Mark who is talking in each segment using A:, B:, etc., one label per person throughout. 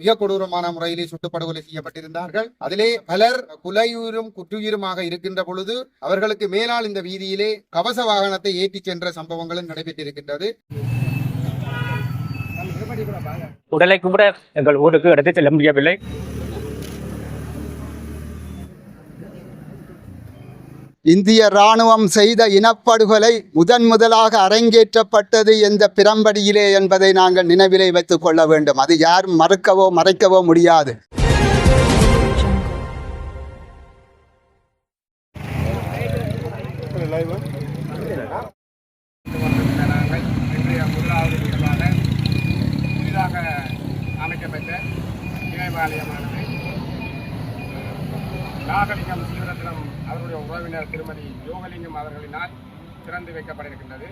A: மிக கொடூரமான முறையிலே சுட்டுப்படுகொலை செய்யப்பட்டிருந்தார்கள். அதிலே பலர் குலையுயிரும் குற்றுயிருமாக இருக்கின்ற பொழுது அவர்களுக்கு மேலால் இந்த வீதியிலே கவச வாகனத்தை ஏற்றிச் சென்ற சம்பவங்களும் நடைபெற்றிருக்கின்றது.
B: உடலை கூட எங்கள் ஊருக்கு எடுத்து செல்ல முடியவில்லை.
C: இந்திய ராணுவம் செய்த இனப்படுகொலை முதன் முதலாக அரங்கேற்றப்பட்டது எந்த பிரம்படியிலே என்பதை நாங்கள் நினைவிலே வைத்துக் கொள்ள வேண்டும். அது யாரும் மறுக்கவோ மறைக்கவோ முடியாது.
D: அமைக்கப்பட்ட இணைவாலயமானது அவருடைய உறவினர் திருமதி யோகலிங்கம் அவர்களினால் திறந்து வைக்கப்பட இருக்கின்றது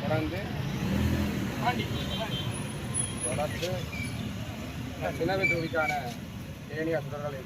D: தொடர்ந்து தொடர்ந்து சினவு தொகுதிக்கான ஏனைய சுடர்கள்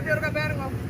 D: Cordeiro Cabernet, irmão.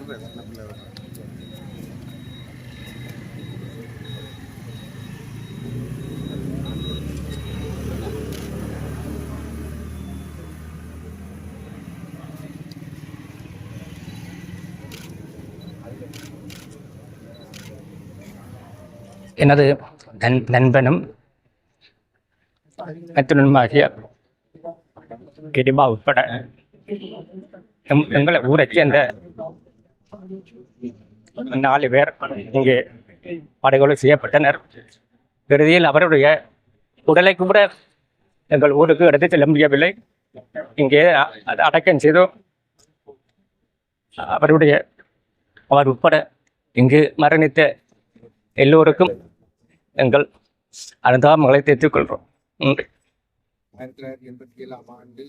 D: ஏற்றப்படும்
B: எனது நண் நண்பனும் அத்துணனுமாகிய கிரிமா உட்பட எம்- எங்களை ஊரைச் சேர்ந்த நாலு பேர் இங்கே படுகொலை செய்யப்பட்டனர். இறுதியில் அவருடைய உடலை கூட எங்கள் ஊருக்கு எடுத்து செல்ல முடியவில்லை. இங்கே அடக்கம் செய்தோம். அவருடைய அவர் உட்பட இங்கு மரணித்த எல்லோருக்கும் எங்கள் அனுதாபங்களை தெரிவித்துக் கொள்கிறோம்.
A: ஆயிரத்தி தொள்ளாயிரத்தி எண்பத்தி ஏழாம் ஆண்டு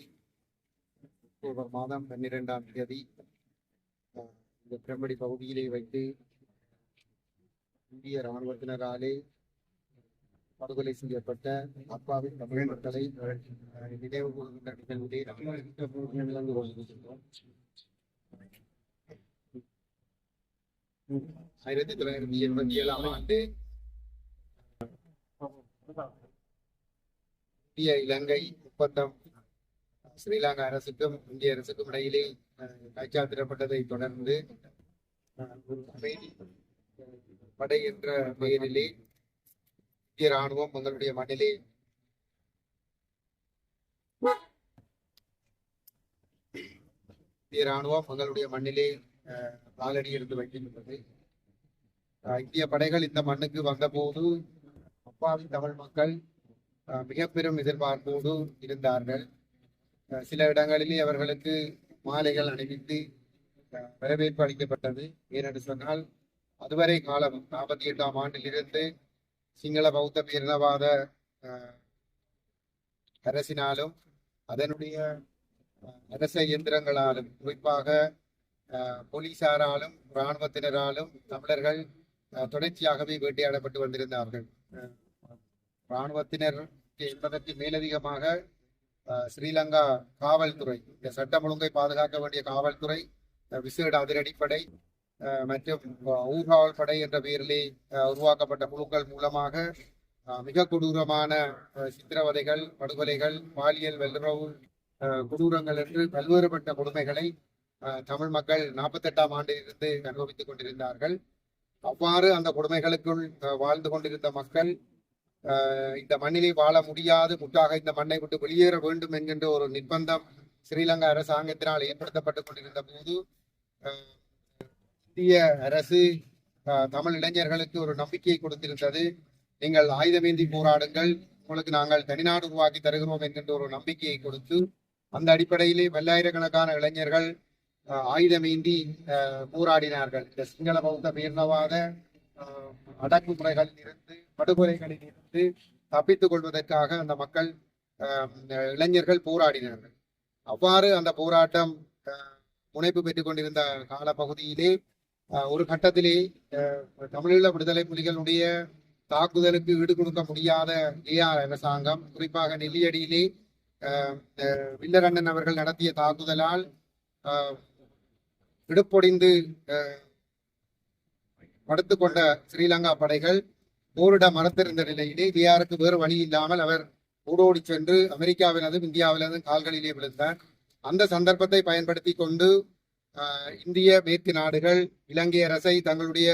A: அக்டோபர் மாதம் பன்னிரெண்டாம் தேதி இந்த பிரம்படி பகுதியிலே வைத்து இந்திய இராணுவத்தினராலே படுகொலை செய்யப்பட்ட அப்பாவின் தமிழ் மக்களை நினைவு கூறுகின்ற நிகழ்விலே நாங்கள் கொண்டிருக்கின்றோம் ஆயிரத்தி தொள்ளாயிரத்தி எண்பத்தி ஏழாம் ஆண்டு இந்திய இலங்கை ஒப்பந்தம் ஸ்ரீலங்கா அரசுக்கும் இந்திய அரசுக்கும் இடையிலே அஹ், கைச்சாத்திடப்பட்டதை தொடர்ந்து அமைதி படை என்ற பெயரிலே இந்திய ராணுவம் உங்களுடைய மண்ணிலே இந்திய ராணுவம் உங்களுடைய மண்ணிலே காலடி எடுத்து வைக்கின்றது இந்திய படைகள் இந்த மண்ணுக்கு வந்தபோது அப்பாவி தமிழ் மக்கள் மிக பெரும் எதிர்பார்ப்போடு இருந்தார்கள். சில இடங்களிலே அவர்களுக்கு மாலைகள் அணிவித்து வரவேற்பு அளிக்கப்பட்டது. ஏனென்று சொன்னால் அதுவரை காலம் நாற்பத்தி எட்டாம் ஆண்டிலிருந்து சிங்கள பௌத்த பேரினவாத அரசினாலும் அதனுடைய அஹ், அரச இயந்திரங்களாலும் குறிப்பாக அஹ், போலீசாராலும் இராணுவத்தினராலும் தமிழர்கள் தொடர்ச்சியாகவே வேட்டையாடப்பட்டு வந்திருந்தார்கள். இராணுவத்தினர் என்பதற்கு மேலதிகமாக ஸ்ரீலங்கா காவல்துறை இந்த சட்டம் ஒழுங்கை பாதுகாக்க வேண்டிய காவல்துறை விசேட அதிரடிப்படை மற்றும் ஊர்காவல் படை என்ற பெயரிலே உருவாக்கப்பட்ட குழுக்கள் மூலமாக மிக கொடூரமான சித்திரவதைகள் படுகொலைகள் பாலியல் வல்லுறவு கொடூரங்கள் என்று பல்வேறுபட்ட கொடுமைகளை தமிழ் மக்கள் நாற்பத்தெட்டாம் ஆண்டிலிருந்து அனுபவித்துக் கொண்டிருந்தார்கள். அவ்வாறு அந்த கொடுமைகளுக்குள் அஹ், வாழ்ந்து கொண்டிருந்த மக்கள் இந்த மண்ணிலே வாழ முடியாது முற்றாக இந்த மண்ணை விட்டு வெளியேற வேண்டும் என்கின்ற ஒரு நிர்பந்தம் ஸ்ரீலங்கா அரசாங்கத்தினால் ஏற்படுத்தப்பட்டுக் கொண்டிருந்த போது இந்திய அரசு தமிழ் இளைஞர்களுக்கு ஒரு நம்பிக்கையை கொடுத்திருந்தது. நீங்கள் ஆயுதமேந்தி போராடுங்கள் உங்களுக்கு நாங்கள் தனிநாடு உருவாக்கி தருகிறோம் என்கின்ற ஒரு நம்பிக்கையை கொடுத்து அந்த அடிப்படையிலே பல்லாயிரக்கணக்கான இளைஞர்கள் ஆயுதமேந்தி அஹ், போராடினார்கள். இந்த சிங்கள பௌத்த பேர்ணவாத அடக்குமுறைகளில் இருந்து படுகொலைகளில் இருந்து தப்பித்துக் கொள்வதற்காக அந்த மக்கள் இளைஞர்கள் போராடினார்கள். அவ்வாறு அந்த போராட்டம் அஹ், முனைப்பு பெற்றுக் கொண்டிருந்த காலப்பகுதியிலே அஹ், ஒரு கட்டத்திலே அஹ், தமிழீழ விடுதலை புலிகளுடைய தாக்குதலுக்கு ஈடு கொடுக்க முடியாத ஏஆர் அரசாங்கம் குறிப்பாக நெல்லியடியிலே அஹ், வில்லரண்ணன் அவர்கள் நடத்திய தாக்குதலால் அஹ், இடுப்பொடிந்து படுத்து கொண்ட ஸ்ரீலங்கா படைகள் போரிட மறுத்திருந்த நிலையிலே ஏஆருக்கு வேறு வழி இல்லாமல் அவர் ஓடோடி சென்று அமெரிக்காவினதும் இந்தியாவினதும் கால்களிலே விழுந்தார். அந்த சந்தர்ப்பத்தை பயன்படுத்தி கொண்டு இந்திய மேற்கு நாடுகள் இலங்கை அரசை தங்களுடைய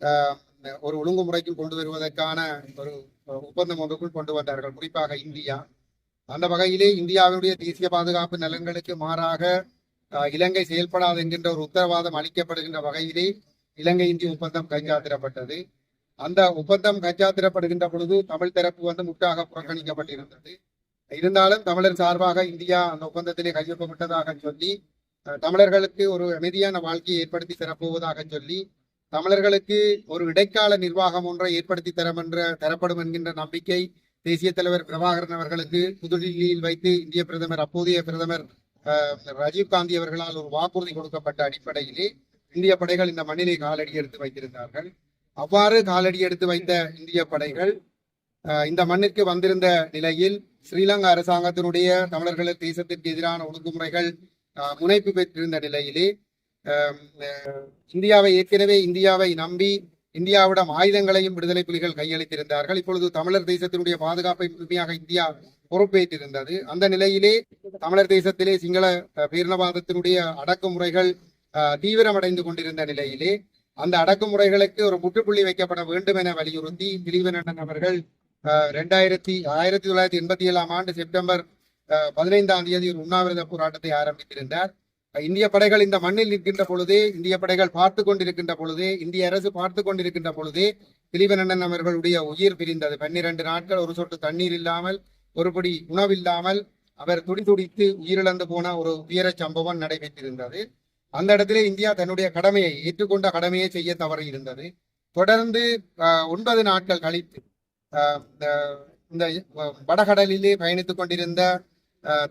A: அஹ், ஒரு ஒழுங்குமுறைக்கு கொண்டு வருவதற்கான ஒரு ஒப்பந்தம் ஒன்றுக்குள் கொண்டு வந்தார்கள். குறிப்பாக இந்தியா. அந்த வகையிலே இந்தியாவினுடைய தேசிய பாதுகாப்பு நலன்களுக்கு மாறாக அஹ், இலங்கை செயல்படாது என்கின்ற ஒரு உத்தரவாதம் அளிக்கப்படுகின்ற வகையிலே இலங்கை இந்திய ஒப்பந்தம் கைச்சாத்திடப்பட்டது அந்த ஒப்பந்தம் கைச்சாத்திடப்படுகின்ற பொழுது தமிழ் தரப்பு வந்து முற்றாக புறக்கணிக்கப்பட்டிருந்தது. இருந்தாலும் தமிழர் சார்பாக இந்தியா அந்த ஒப்பந்தத்திலே கையொப்பமிட்டதாக சொல்லி தமிழர்களுக்கு ஒரு அமைதியான வாழ்க்கையை ஏற்படுத்தி தரப்போவதாக சொல்லி தமிழர்களுக்கு ஒரு இடைக்கால நிர்வாகம் ஒன்றை ஏற்படுத்தி தரம் என்ற தரப்படும் என்கின்ற நம்பிக்கை தேசிய தலைவர் பிரபாகரன் அவர்களுக்கு புதுடில்லியில் வைத்து இந்திய பிரதமர் அப்போதைய பிரதமர் அஹ், ராஜீவ் காந்தி அவர்களால் ஒரு வாக்குறுதி கொடுக்கப்பட்ட அடிப்படையிலே இந்திய படைகள் இந்த மண்ணிலே காலடி எடுத்து வைத்திருந்தார்கள். அவ்வாறு காலடி எடுத்து வைத்த இந்திய படைகள் இந்த மண்ணிற்கு வந்திருந்த நிலையில் ஸ்ரீலங்கா அரசாங்கத்தினுடைய தமிழர்கள் தேசத்திற்கு எதிரான ஒழுங்குமுறைகள் முனைப்பு பெற்றிருந்த நிலையிலே இந்தியாவை ஏற்கனவே இந்தியாவை நம்பி இந்தியாவிடம் ஆயுதங்களையும் விடுதலை புலிகள் கையளித்திருந்தார்கள். இப்பொழுது தமிழர் தேசத்தினுடைய பாதுகாப்பை முழுமையாக இந்தியா பொறுப்பேற்றிருந்தது. அந்த நிலையிலே தமிழர் தேசத்திலே சிங்கள பேரினவாதத்தினுடைய அடக்குமுறைகள் தீவிரமடைந்து கொண்டிருந்த நிலையிலே அந்த அடக்குமுறைகளுக்கு ஒரு முற்றுப்புள்ளி வைக்கப்பட வேண்டும் என வலியுறுத்தி திலீபனண்ணன் அவர்கள் ரெண்டாயிரத்தி ஆயிரத்தி தொள்ளாயிரத்தி எண்பத்தி ஏழாம் ஆண்டு செப்டம்பர் பதினைந்தாம் தேதி ஒரு உண்ணாவிரத போராட்டத்தை ஆரம்பித்திருந்தார். இந்திய படைகள் இந்த மண்ணில் நிற்கின்ற பொழுதே இந்திய படைகள் பார்த்து கொண்டிருக்கின்ற பொழுதே இந்திய அரசு பார்த்து கொண்டிருக்கின்ற பொழுதே திலீபனண்ணன் அவர்களுடைய உயிர் பிரிந்தது. பன்னிரண்டு நாட்கள் ஒரு சொட்டு தண்ணீர் இல்லாமல் ஒருபடி உணவில்லாமல் அவர் துடி துடித்து உயிரிழந்து போன ஒரு உயர சம்பவம் நடைபெற்றிருந்தது. அந்த இடத்திலே இந்தியா தன்னுடைய கடமையை ஏற்றுக்கொண்ட கடமையை செய்ய தவறி இருந்தது தொடர்ந்து ஒன்பது நாட்கள் கழித்து இந்த- வடகடலிலே பயணித்துக் கொண்டிருந்த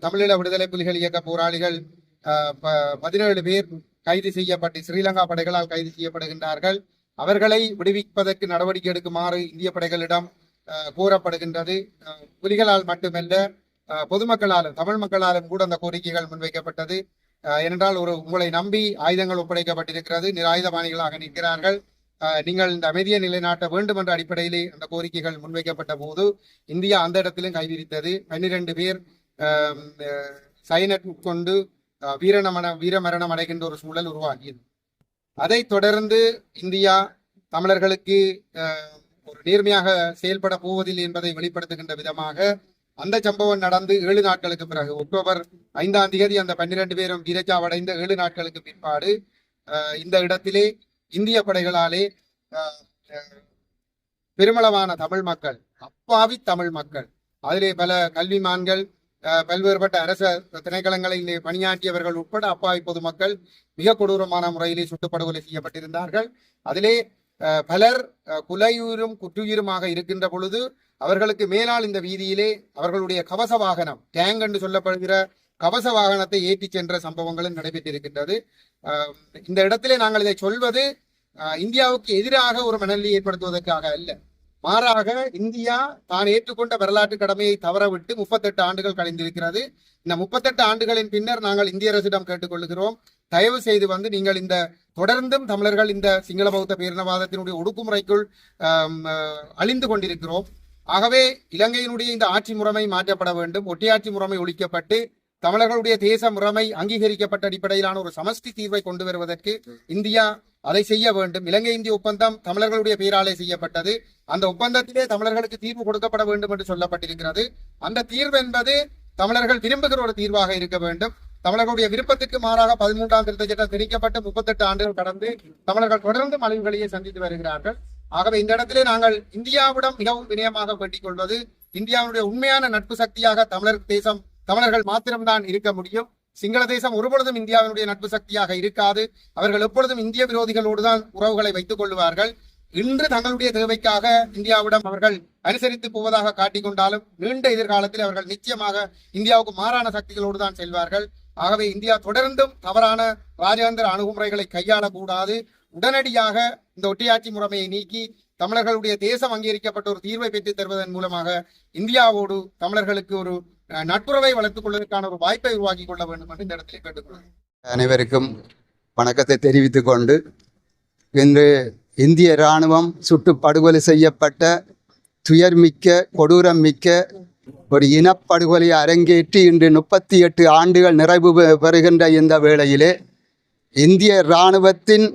A: தமிழீழ விடுதலை புலிகள் இயக்க போராளிகள் ப- பதினேழு பேர் கைது செய்யப்பட்டு ஸ்ரீலங்கா படைகளால் கைது செய்யப்படுகின்றார்கள். அவர்களை விடுவிப்பதற்கு நடவடிக்கை எடுக்குமாறு இந்திய படைகளிடம் அஹ், கூறப்படுகின்றது அஹ், புலிகளால் மட்டுமல்ல பொதுமக்களாலும் தமிழ் மக்களாலும் கூட அந்த கோரிக்கைகள் முன்வைக்கப்பட்டது. ஏனென்றால் ஒரு உங்களை நம்பி ஆயுதங்கள் ஒப்படைக்கப்பட்டிருக்கிறது. நிராயுதபாணிகளாக நிற்கிறார்கள். அஹ், நீங்கள் இந்த அமைதியை நிலைநாட்ட வேண்டும் என்ற அடிப்படையிலே அந்த கோரிக்கைகள் முன்வைக்கப்பட்ட போது இந்தியா அந்த இடத்திலும் கைவிரித்தது. பன்னிரண்டு பேர் சைனட் உட்கொண்டு அஹ், வீரமரணம் அடைகின்ற ஒரு சூழல் உருவாகியது. அதைத் தொடர்ந்து இந்தியா தமிழர்களுக்கு ஒரு நேர்மையாக செயல்பட போவதில்லை என்பதை வெளிப்படுத்துகின்ற விதமாக அந்த சம்பவம் நடந்து ஏழு நாட்களுக்கு பிறகு அக்டோபர் ஐந்தாம் தேதி அந்த பன்னிரண்டு பேரும் வீரச்சாவடைந்த ஏழு நாட்களுக்கு பிற்பாடு அஹ், இந்த இடத்திலே இந்திய படைகளாலே பெருமளவான தமிழ் மக்கள் அப்பாவி தமிழ் மக்கள் அதிலே பல கல்விமான்கள் அஹ், பல்வேறுபட்ட அரச திணைக்களங்களிலே பணியாற்றியவர்கள் உட்பட அப்பாவி பொதுமக்கள் மிக கொடூரமான முறையிலே சுட்டுப்படுகொலை செய்யப்பட்டிருந்தார்கள். அதிலே பலர் குலையூரும் குற்றுயிருமாக இருக்கின்ற பொழுது அவர்களுக்கு மேலால் இந்த வீதியிலே அவர்களுடைய கவச வாகனம் டேங்க் என்று சொல்லப்படுகிற கவச வாகனத்தை ஏற்றிச் சென்ற சம்பவங்களும் நடைபெற்றிருக்கின்றது. இந்த இடத்திலே நாங்கள் இதை சொல்வது இந்தியாவுக்கு எதிராக ஒரு மனநிலை ஏற்படுத்துவதற்காக அல்ல. மாறாக இந்தியா தான் ஏற்றுக்கொண்ட வரலாற்று கடமையை தவறவிட்டு முப்பத்தெட்டு ஆண்டுகள் கழிந்திருக்கிறது. இந்த முப்பத்தெட்டு ஆண்டுகளின் பின்னர் நாங்கள் இந்திய அரசிடம் கேட்டுக்கொள்கிறோம். தயவு செய்து வந்து நீங்கள் இந்த தொடர்ந்தும் தமிழர்கள் இந்த சிங்கள பௌத்த பேரினவாதத்தினுடைய ஒடுக்குமுறைக்குள் அழிந்து கொண்டிருக்கிறோம். ஆகவே இலங்கையினுடைய இந்த ஆட்சி முறைமை மாற்றப்பட வேண்டும். ஒட்டியாட்சி முறைமை ஒழிக்கப்பட்டு தமிழர்களுடைய தேச முறைமை அங்கீகரிக்கப்பட்ட அடிப்படையிலான ஒரு சமஷ்டி தீர்வை கொண்டு வருவதற்கு இந்தியா அதை செய்ய வேண்டும். இலங்கை இந்திய ஒப்பந்தம் தமிழர்களுடைய பெயராலே செய்யப்பட்டது. அந்த ஒப்பந்தத்திலே தமிழர்களுக்கு தீர்வு கொடுக்கப்பட வேண்டும் என்று சொல்லப்பட்டிருக்கிறது. அந்த தீர்வு என்பது தமிழர்கள் விரும்புகிற ஒரு தீர்வாக இருக்க வேண்டும். தமிழர்களுடைய விருப்பத்துக்கு மாறாக பதிமூன்றாம் திருத்த சட்டம் திணிக்கப்பட்டு முப்பத்தெட்டு ஆண்டுகள் கடந்து தமிழர்கள் தொடர்ந்து அழிவுகளையே சந்தித்து வருகிறார்கள். ஆகவே இந்த இடத்திலே நாங்கள் இந்தியாவிடம் மிகவும் வினயமாக வேண்டிக் கொள்வது இந்தியாவுடைய உண்மையான நட்பு சக்தியாக தமிழர் தேசம் தமிழர்கள் மாத்திரம்தான் இருக்க முடியும். சிங்கள தேசம் ஒருபொழுதும் இந்தியாவினுடைய நட்பு சக்தியாக இருக்காது. அவர்கள் எப்பொழுதும் இந்திய விரோதிகளோடு தான் உறவுகளை வைத்துக் கொள்வார்கள் இன்று தங்களுடைய தேவைக்காக இந்தியாவிடம் அவர்கள் அனுசரித்து போவதாக காட்டிக்கொண்டாலும் நீண்ட எதிர்காலத்தில் அவர்கள் நிச்சயமாக இந்தியாவுக்கு மாறான சக்திகளோடு தான் செல்வார்கள். ஆகவே இந்தியா தொடர்ந்தும் தவறான ராஜாந்திர அணுகுமுறைகளை கையாளக்கூடாது. உடனடியாக இந்த ஒட்டியாட்சி முறைமையை நீக்கி தமிழர்களுடைய தேசம் அங்கீகரிக்கப்பட்ட ஒரு தீர்வை பெற்றுத் தருவதன் மூலமாக இந்தியாவோடு தமிழர்களுக்கு ஒரு நட்புறவை வளர்த்துக் கொள்வதற்கான ஒரு வாய்ப்பை உருவாக்கி கொள்ள வேண்டும் என்று இந்த இடத்தில் கேட்டுக்கொள்கிறேன்.
C: அனைவருக்கும் வணக்கத்தை தெரிவித்துக் கொண்டு இன்று இந்திய இராணுவம் சுட்டு படுகொலை செய்யப்பட்ட துயர்மிக்க கொடூரம் மிக்க ஒரு இனப்படுகொலை அரங்கேற்றி இன்று முப்பத்தி எட்டு ஆண்டுகள் நிறைவு பெறுகின்ற இந்த வேளையிலே இந்திய இராணுவத்தின்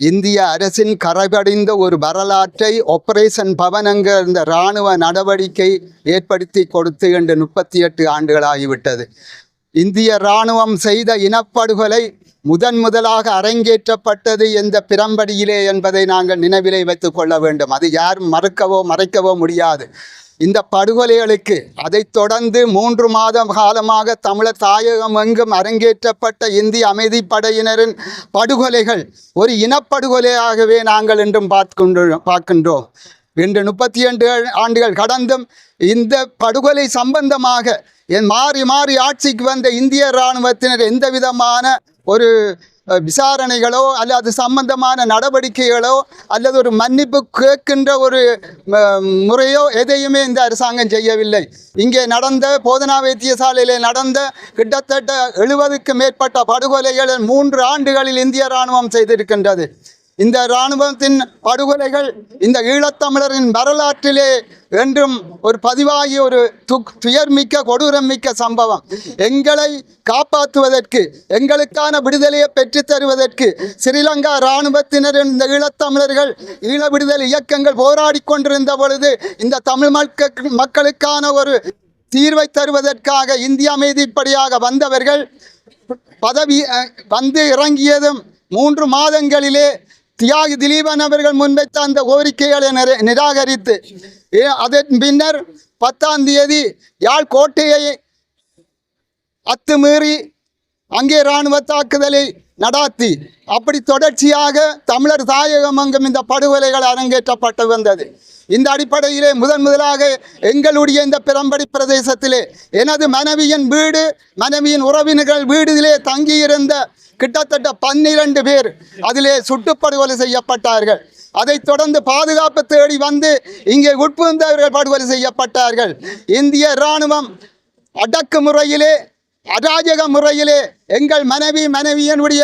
C: இந்திய அரசின் கரைபடிந்த ஒரு வரலாற்றை ஆபரேஷன் பவனங்கிற இந்த இராணுவ நடவடிக்கை ஏற்படுத்தி கொடுத்து என்று முப்பத்தி எட்டு ஆண்டுகளாகிவிட்டது. இந்திய இராணுவம் செய்த இனப்படுகொலை முதன் முதலாக அரங்கேற்றப்பட்டது எந்த பிரம்படியிலே என்பதை நாங்கள் நினைவிலே வைத்துக் கொள்ள வேண்டும். அது யாரும் மறுக்கவோ மறைக்கவோ முடியாது. இந்த படுகொலைகளுக்கு அதைத் தொடர்ந்து மூன்று மாதம் காலமாக தமிழர் தாயகம் எங்கும் அரங்கேற்றப்பட்ட இந்திய அமைதிப்படையினரின் படுகொலைகள் ஒரு இனப்படுகொலையாகவே நாங்கள் இன்றும் பார்க்கின்றோம் பார்க்கின்றோம் இன்று முப்பத்தி இரண்டு ஆண்டுகள் கடந்தும் இந்த படுகொலை சம்பந்தமாக என் மாறி மாறி ஆட்சிக்கு வந்த இந்திய இராணுவத்தினர் எந்த விதமான ஒரு விசாரணைகளோ அல்லது அது சம்பந்தமான நடவடிக்கைகளோ அல்லது ஒரு மன்னிப்பு கேட்கின்ற ஒரு முறையோ எதையுமே இந்த அரசாங்கம் செய்யவில்லை. இங்கே நடந்த போதனா வைத்தியசாலையில் நடந்த கிட்டத்தட்ட எழுபதுக்கு மேற்பட்ட படுகொலைகள் மூன்று ஆண்டுகளில் இந்திய இராணுவம் செய்திருக்கின்றது. இந்த இராணுவத்தின் படுகொலைகள் இந்த ஈழத்தமிழரின் வரலாற்றிலே என்றும் ஒரு பதிவாகி ஒரு துக் துயர்மிக்க கொடூரம் மிக்க சம்பவம். எங்களை காப்பாற்றுவதற்கு எங்களுக்கான விடுதலையை பெற்றுத் தருவதற்கு ஸ்ரீலங்கா இராணுவத்தினரின் இந்த ஈழத்தமிழர்கள் ஈழ விடுதலை இயக்கங்கள் போராடி கொண்டிருந்த பொழுது இந்த தமிழ் மக்கள் மக்களுக்கான ஒரு தீர்வை தருவதற்காக இந்திய அமைதிப்படியாக வந்தவர்கள் பதவி வந்து இறங்கியதும் மூன்று மாதங்களிலே தியாகி திலீபன் அவர்கள் முன்வைத்த அந்த கோரிக்கைகளை நிர நிராகரித்து அதன் பின்னர் பத்தாம் தேதி யாழ் கோட்டையை அத்துமீறி அங்கே இராணுவ தாக்குதலை நடாத்தி. அப்படி தொடர்ச்சியாக தமிழர் தாயகம் அங்கும் இந்த படுகொலைகள் அரங்கேற்றப்பட்டு வந்தது இந்த அடிப்படையிலே முதன் முதலாக எங்களுடைய இந்த பிரம்படி பிரதேசத்திலே எனது மனைவியின் வீடு மனைவியின் உறவினர்கள் வீடுகளே தங்கியிருந்த கிட்டத்தட்ட பன்னிரண்டு பேர் அதிலே சுட்டுப்படுகொலை செய்யப்பட்டார்கள். அதைத் தொடர்ந்து பாதுகாப்பு தேடி வந்து இங்கே உட்புகுந்தவர்கள் படுகொலை செய்யப்பட்டார்கள். இந்திய இராணுவம் அடக்குமுறையிலே அராஜக முறையிலே எங்கள் மனைவி மனைவியனுடைய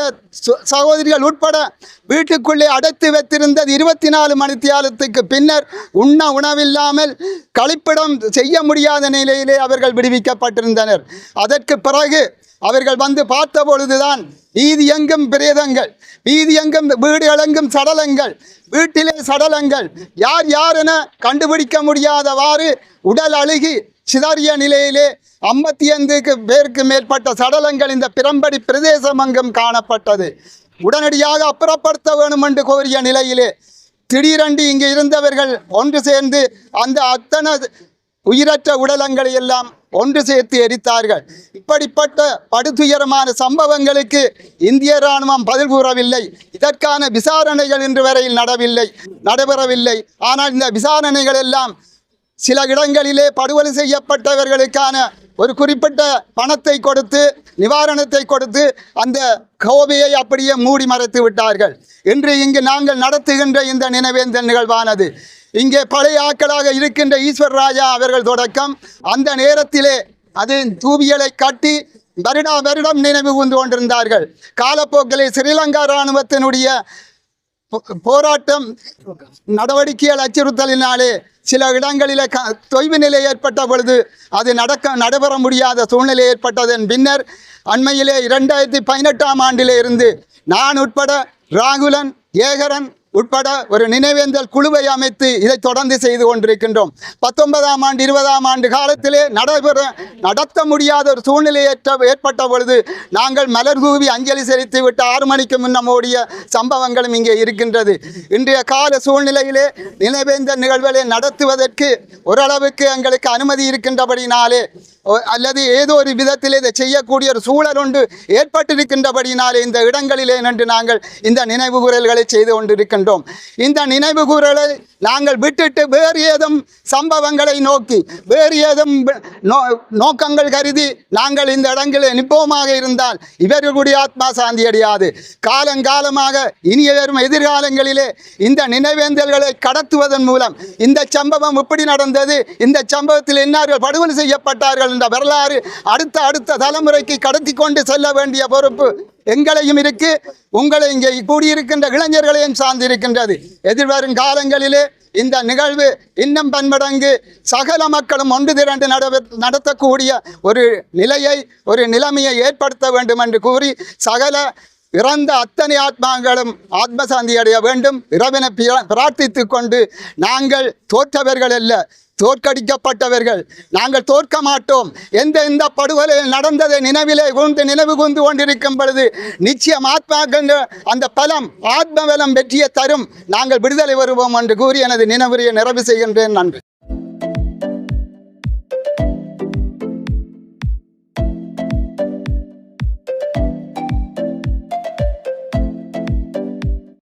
C: சகோதரிகள் உட்பட வீட்டுக்குள்ளே அடைத்து வைத்திருந்தது இருபத்தி நாலு மணித்தியாலத்துக்கு பின்னர் உண்ண உணவில்லாமல் கழிப்பிடம் செய்ய முடியாத நிலையிலே அவர்கள் விடுவிக்கப்பட்டிருந்தனர். அதற்கு பிறகு அவர்கள் வந்து பார்த்த பொழுதுதான் வீதி எங்கும் பிரேதங்கள் வீதி எங்கும் வீடு எங்கும் சடலங்கள் வீட்டிலே சடலங்கள் யார் யார் என கண்டுபிடிக்க முடியாதவாறு உடல் அழுகி சிதறிய நிலையிலே ஐம்பத்தி ஐந்துக்கு பேருக்கு மேற்பட்ட சடலங்கள் இந்த பிரம்படி பிரதேசம் அங்கும் காணப்பட்டது. உடனடியாக அப்புறப்படுத்த வேணும் என்று கோரிய நிலையிலே திடீரென்று இங்கே இருந்தவர்கள் ஒன்று சேர்ந்து அந்த அத்தனை உயிரற்ற உடலங்களை எல்லாம் ஒன்று சேர்த்து எரித்தார்கள். இப்படிப்பட்ட படுதுயரமான சம்பவங்களுக்கு இந்திய இராணுவம் பதில் கூறவில்லை. இதற்கான விசாரணைகள் இன்று வரையில் நடவில்லை நடைபெறவில்லை. ஆனால் இந்த விசாரணைகள் எல்லாம் சில இடங்களிலே படுகொலை செய்யப்பட்டவர்களுக்கான ஒரு குறிப்பிட்ட பணத்தை கொடுத்து நிவாரணத்தை கொடுத்து அந்த கோவையை அப்படியே மூடி மறைத்து விட்டார்கள். இன்று இங்கு நாங்கள் நடத்துகின்ற இந்த நினைவேந்தன் நிகழ்வானது. இங்கே பழைய ஆட்களாக இருக்கின்ற ஈஸ்வர் ராஜா அவர்கள் தொடக்கம் அந்த நேரத்திலே அது தூவியலை கட்டி வருடா வருடம் நினைவு கூர்ந்து கொண்டிருந்தார்கள். காலப்போக்கிலே ஸ்ரீலங்கா இராணுவத்தினுடைய போ- போராட்டம் நடவடிக்கைகள் அச்சுறுத்தலினாலே சில இடங்களில் க தொய்வு நிலை ஏற்பட்ட பொழுது அது நடக்க நடைபெற முடியாத சூழ்நிலை ஏற்பட்டதன் பின்னர் அண்மையிலே இரண்டாயிரத்தி பதினெட்டாம் ஆண்டிலே இருந்து நான் உட்பட ராகுலன் ஏகரன் உட்பட ஒரு நினைவேந்தல் குழுவை அமைத்து இதை தொடர்ந்து செய்து கொண்டிருக்கின்றோம். பத்தொன்பதாம் ஆண்டு இருபதாம் ஆண்டு காலத்திலே நடைபெற நடத்த முடியாத ஒரு சூழ்நிலை ஏற்ற ஏற்பட்ட பொழுது நாங்கள் மலர் தூவி அஞ்சலி செலுத்தி விட்டு ஆறு மணிக்கு முன்னம் ஓடிய சம்பவங்களும் இங்கே இருக்கின்றது. இன்றைய கால சூழ்நிலையிலே நினைவேந்தல் நிகழ்வுகளை நடத்துவதற்கு ஓரளவுக்கு எங்களுக்கு அனுமதி இருக்கின்றபடினாலே அல்லது ஏதோ ஒரு விதத்தில் இதை செய்யக்கூடிய ஒரு சூழல் ஒன்று ஏற்பட்டிருக்கின்றபடினாலே இந்த இடங்களிலே நின்று நாங்கள் இந்த நினைவு குரல்களை செய்து கொண்டிருக்கின்றோம். இந்த நினைவு கூறலை நாங்கள் விட்டுட்டு வேறு ஏதும் சம்பவங்களை நோக்கி வேறு ஏதும் நோ நோக்கங்கள் கருதி நாங்கள் இந்த இடங்களில் நிற்போமாக இருந்தால் இவர்களுடைய ஆத்மா சாந்தி அடையாது. காலங்காலமாக இனிய வரும் எதிர்காலங்களிலே இந்த நினைவேந்தல்களை கடத்துவதன் மூலம் இந்த சம்பவம் இப்படி நடந்தது இந்த சம்பவத்தில் இன்னார்கள் படுகொலை செய்யப்பட்டார்கள் என்ற வரலாறு அடுத்த அடுத்த தலைமுறைக்கு கடத்தி கொண்டு செல்ல வேண்டிய பொறுப்பு எங்களையும் இருக்கு. உங்களை இங்கே கூடியிருக்கின்ற இளைஞர்களையும் சார்ந்திருக்கின்றது. எதிர்வரும் காலங்களிலே இந்த நிகழ்வு இன்னும் பன்மடங்கு சகல மக்களும் ஒன்று திரண்டு நடவ நடத்தக்கூடிய ஒரு நிலையை ஒரு நிலைமையை ஏற்படுத்த வேண்டும் என்று கூறி சகல இறந்த அத்தனை ஆத்மாங்களும் ஆத்மசாந்தி அடைய வேண்டும். இறைவனை பிர- கொண்டு நாங்கள் தோற்றவர்கள் அல்ல. தோற்கடிக்கப்பட்டவர்கள். நாங்கள் தோற்க மாட்டோம் எந்த இந்த படுகொலை நடந்ததை நினைவிலே கூர்ந்து நினைவு கூர்ந்து கொண்டிருக்கும் பொழுது நிச்சயம் ஆத்மாக்கள் அந்த பலம் ஆத்ம பலம் வெற்றியை தரும். நாங்கள் விடுதலை வருவோம் என்று கூறி எனது நினைவுரையை நிறைவு செய்கின்றேன். நன்றி.